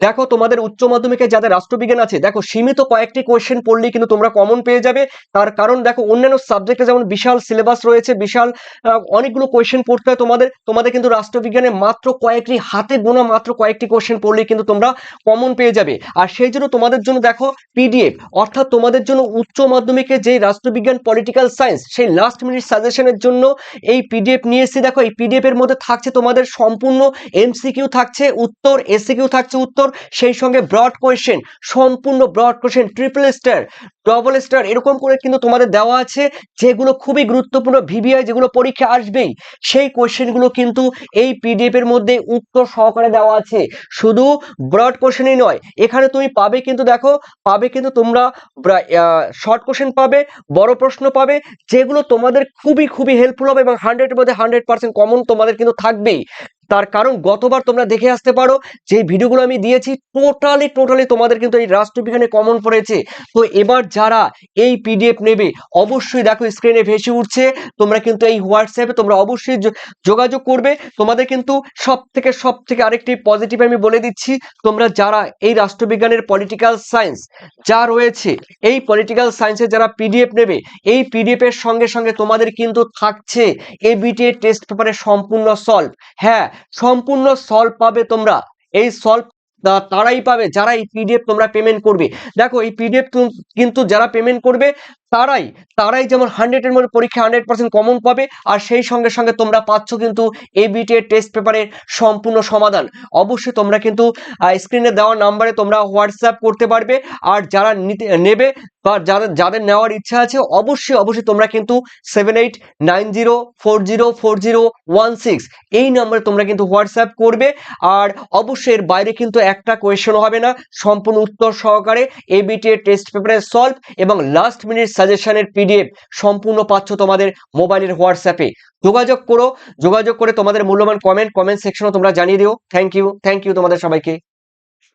দেখো, তোমাদের উচ্চ মাধ্যমিকে যাদের রাষ্ট্রবিজ্ঞান আছে, দেখো, সীমিত কয়েকটি কোয়েশ্চেন পড়লেই কিন্তু তোমরা কমন পেয়ে যাবে। তার কারণ, দেখো, অন্যান্য সাবজেক্টে যেমন বিশাল সিলেবাস রয়েছে, বিশাল অনেকগুলো কোয়েশ্চেন পড়তে হয় তোমাদের তোমাদের কিন্তু রাষ্ট্রবিজ্ঞানে মাত্র কয়েকটি, হাতে গোনা মাত্র কয়েকটি কোয়েশ্চেন পড়লেই কিন্তু তোমরা কমন পেয়ে যাবে। আর সেই জন্য তোমাদের জন্য, দেখো পিডিএফ অর্থাৎ তোমাদের জন্য উচ্চ মাধ্যমিকে যে রাষ্ট্রবিজ্ঞান পলিটিক্যাল সায়েন্স সেই লাস্ট মিনিট সাজেশনের জন্য এই পিডিএফ নিয়ে এসেছি। দেখো, এই পিডিএফ এর মধ্যে থাকছে তোমাদের সম্পূর্ণ এমসিকিউ থাকছে, উত্তর এসিকিউ থাকছে উত্তর সেই সঙ্গে ব্রড কোয়েশ্চেন সম্পূর্ণ broad question triple star double star এরকম করে কিন্তু তোমাদের দেওয়া আছে, যেগুলো খুবই গুরুত্বপূর্ণ ভিভিআই যেগুলো পরীক্ষা আসবেই, সেই কোয়েশ্চেনগুলো কিন্তু এই পিডিএফ এর মধ্যে উত্তর সহকারে দেওয়া আছে। শুধু ব্রড কোশ্চেনই নয়, এখানে তুমি পাবে কিন্তু দেখো, পাবে কিন্তু তোমরা শর্ট কোশ্চেন পাবে, বড় প্রশ্ন পাবে, যেগুলো তোমাদের খুবই খুবই হেল্পফুল হবে এবং হান্ড্রেডের মধ্যে হান্ড্রেড পার্সেন্ট কমন তোমাদের কিন্তু থাকবেই। তার কারণ গতবার তোমরা দেখে আসতে পারো যে ভিডিওগুলো আমি দিয়েছি টোটালি টোটালি তোমাদের কিন্তু এই রাষ্ট্রবিজ্ঞানে কমন পড়েছে। তো এবার যারা এই পিডিএফ নেবে, অবশ্যই দেখো স্ক্রিনে ভেসে উঠছে, তোমরা কিন্তু এই হোয়াটসঅ্যাপে তোমরা অবশ্যই যোগাযোগ করবে। তোমাদের কিন্তু সব থেকে সব থেকে আরেকটি পজিটিভ আমি বলে দিচ্ছি, তোমরা যারা এই রাষ্ট্রবিজ্ঞানের পলিটিক্যাল সায়েন্স যা রয়েছে, এই পলিটিক্যাল সায়েন্সের যারা পিডিএফ নেবে, এই পিডিএফ এর সঙ্গে সঙ্গে তোমাদের কিন্তু থাকছে এ এবিটিএ টেস্ট পেপারের সম্পূর্ণ সলভ হ্যাঁ সম্পূর্ণ সলভ পাবে তোমরা। এই সলভ তারাই পাবে যারা এই পিডিএফ তোমরা পেমেন্ট করবে। দেখো এই পিডিএফ কিন্তু যারা পেমেন্ট করবে তারাই তারাই যেমন হান্ড্রেডের মধ্যে পরীক্ষা হান্ড্রেড পার্সেন্ট কমন পাবে, আর সেই সঙ্গে সঙ্গে তোমরা পাচ্ছ কিন্তু এবিটিএ টেস্ট পেপারের সম্পূর্ণ সমাধান। অবশ্যই তোমরা কিন্তু স্ক্রিনে দেওয়া নাম্বারে তোমরা হোয়াটসঅ্যাপ করতে পারবে, আর যারা নিতে, নেবে বা যাদের যাদের নেওয়ার ইচ্ছা আছে, অবশ্যই অবশ্যই তোমরা কিন্তু seven eight nine zero four zero four zero one six এই নাম্বারে তোমরা কিন্তু হোয়াটসঅ্যাপ করবে, আর অবশ্যই এর বাইরে কিন্তু একটা কোয়েশন হবে না। সম্পূর্ণ উত্তর সহকারে এবিটিএ টেস্ট পেপারের সলভ এবং লাস্ট মিনিট সাজেশনের পিডিএফ সম্পূর্ণ পাচ্ছ তোমাদের মোবাইলের হোয়াটসঅ্যাপে। যোগাযোগ করো, যোগাযোগ করে তোমাদের মূল্যবান কমেন্ট কমেন্ট সেকশনে তোমরা জানিয়ে দিও। থ্যাংক ইউ থ্যাংক ইউ তোমাদের সবাইকে।